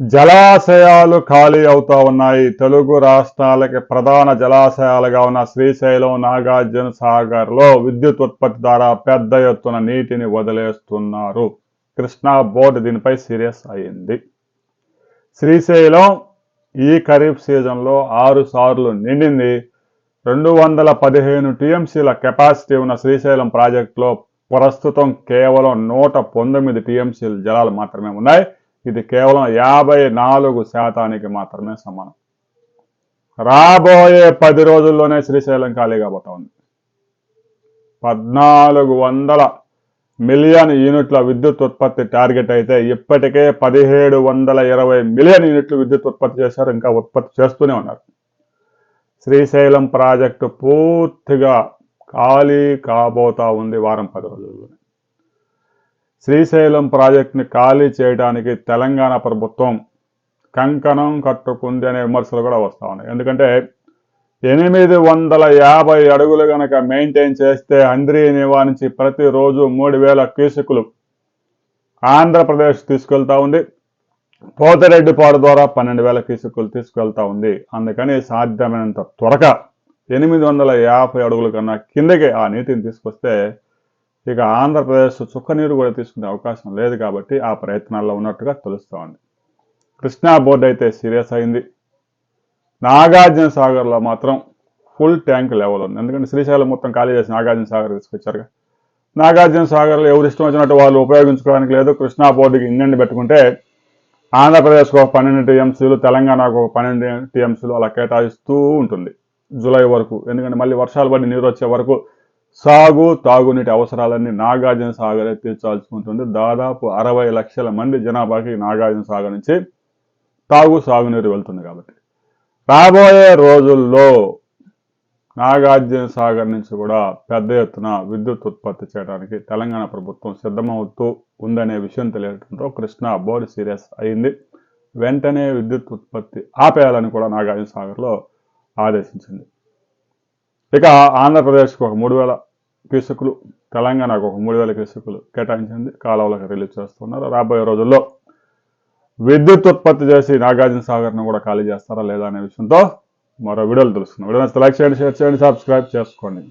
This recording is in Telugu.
జలాశయాలు ఖాళీ అవుతా ఉన్నాయి. తెలుగు రాష్ట్రాలకి ప్రధాన జలాశయాలుగా ఉన్న శ్రీశైలం నాగార్జున సాగర్లో విద్యుత్ ఉత్పత్తి ద్వారా పెద్ద ఎత్తున నీటిని వదిలేస్తున్నారు. కృష్ణా బోర్డు దీనిపై సీరియస్ అయింది. శ్రీశైలం ఈ ఖరీఫ్ సీజన్లో ఆరు సార్లు నిండింది. రెండు వందల పదిహేను టీఎంసీల కెపాసిటీ ఉన్న శ్రీశైలం ప్రాజెక్టులో ప్రస్తుతం కేవలం నూట పంతొమ్మిది టీఎంసీల జలాలు మాత్రమే ఉన్నాయి. ఇది కేవలం యాభై నాలుగు శాతానికి మాత్రమే సమానం. రాబోయే పది రోజుల్లోనే శ్రీశైలం ఖాళీ కాబోతా ఉంది. పద్నాలుగు వందల మిలియన్ యూనిట్ల విద్యుత్ ఉత్పత్తి టార్గెట్ అయితే ఇప్పటికే పదిహేడు వందల ఇరవై మిలియన్ యూనిట్లు విద్యుత్ ఉత్పత్తి చేశారు ఇంకా ఉత్పత్తి చేస్తూనే ఉన్నారు. శ్రీశైలం ప్రాజెక్టు పూర్తిగా ఖాళీ కాబోతా ఉంది వారం పది రోజుల్లో శ్రీశైలం ప్రాజెక్టుని ఖాళీ చేయడానికి తెలంగాణ ప్రభుత్వం కంకణం కట్టుకుంది అనే విమర్శలు కూడా వస్తూ ఉన్నాయి. ఎందుకంటే ఎనిమిది వందల యాభై అడుగులు గనక మెయింటైన్ చేస్తే అంద్రీ నివారించి ప్రతిరోజు మూడు వేల క్యూసెక్కులు ఆంధ్రప్రదేశ్ తీసుకెళ్తా ఉంది. పోతిరెడ్డిపాడు ద్వారా పన్నెండు వేల క్యూసెక్కులు తీసుకెళ్తా ఉంది. అందుకని సాధ్యమైనంత త్వరగా ఎనిమిది వందల యాభై అడుగుల కన్నా కిందకి ఆ నీటిని తీసుకొస్తే ఇక ఆంధ్రప్రదేశ్ చుక్క నీరు కూడా తీసుకునే అవకాశం లేదు కాబట్టి ఆ ప్రయత్నాల్లో ఉన్నట్టుగా తెలుస్తోంది కృష్ణా బోర్డు అయితే సీరియస్ అయింది. నాగార్జున సాగర్లో మాత్రం ఫుల్ ట్యాంక్ లెవెల్ ఉంది. ఎందుకంటే శ్రీశైలం మొత్తం ఖాళీ చేసి నాగార్జున సాగర్ తీసుకొచ్చారుగా. నాగార్జున సాగర్లో ఎవరు ఇష్టం వచ్చినట్టు వాళ్ళు ఉపయోగించుకోవడానికి లేదు. కృష్ణా బోర్డుకి ఇన్నెండు పెట్టుకుంటే ఆంధ్రప్రదేశ్కు ఒక పన్నెండు టీఎంసీలు తెలంగాణకు ఒక పన్నెండు టీఎంసీలు అలా కేటాయిస్తూ ఉంటుంది జూలై వరకు. ఎందుకంటే మళ్ళీ వర్షాలు పడి నీరు వచ్చే వరకు సాగు తాగునీటి అవసరాలన్నీ నాగార్జున సాగరే తీర్చాల్సి ఉంటుంది. దాదాపు అరవై లక్షల మంది జనాభాకి నాగార్జున సాగర్ నుంచి తాగు సాగునీరు వెళ్తుంది కాబట్టి. రాబోయే రోజుల్లో నాగార్జున సాగర్ నుంచి కూడా పెద్ద ఎత్తున విద్యుత్ ఉత్పత్తి చేయడానికి తెలంగాణ ప్రభుత్వం సిద్ధమవుతూ ఉందనే విషయం తెలియడంతో కృష్ణా బోర్డు సీరియస్ అయింది. వెంటనే విద్యుత్ ఉత్పత్తి ఆపేయాలని కూడా నాగార్జున సాగర్లో ఆదేశించింది. ఇక ఆంధ్రప్రదేశ్కు ఒక మూడు వేల క్యూసెక్కులు తెలంగాణకు ఒక మూడు వేల క్యూసెక్కులు కేటాయించింది. కాలువలకు రిలీజ్ చేస్తున్నారు. రాబోయే రోజుల్లో విద్యుత్ ఉత్పత్తి చేసి నాగార్జున సాగర్ను కూడా ఖాళీ చేస్తారా లేదా అనే విషయంతో మరో వీడియోలు తెలుసుకున్నాం వీడియో నచ్చితే లైక్ చేయండి షేర్ చేయండి సబ్స్క్రైబ్ చేసుకోండి.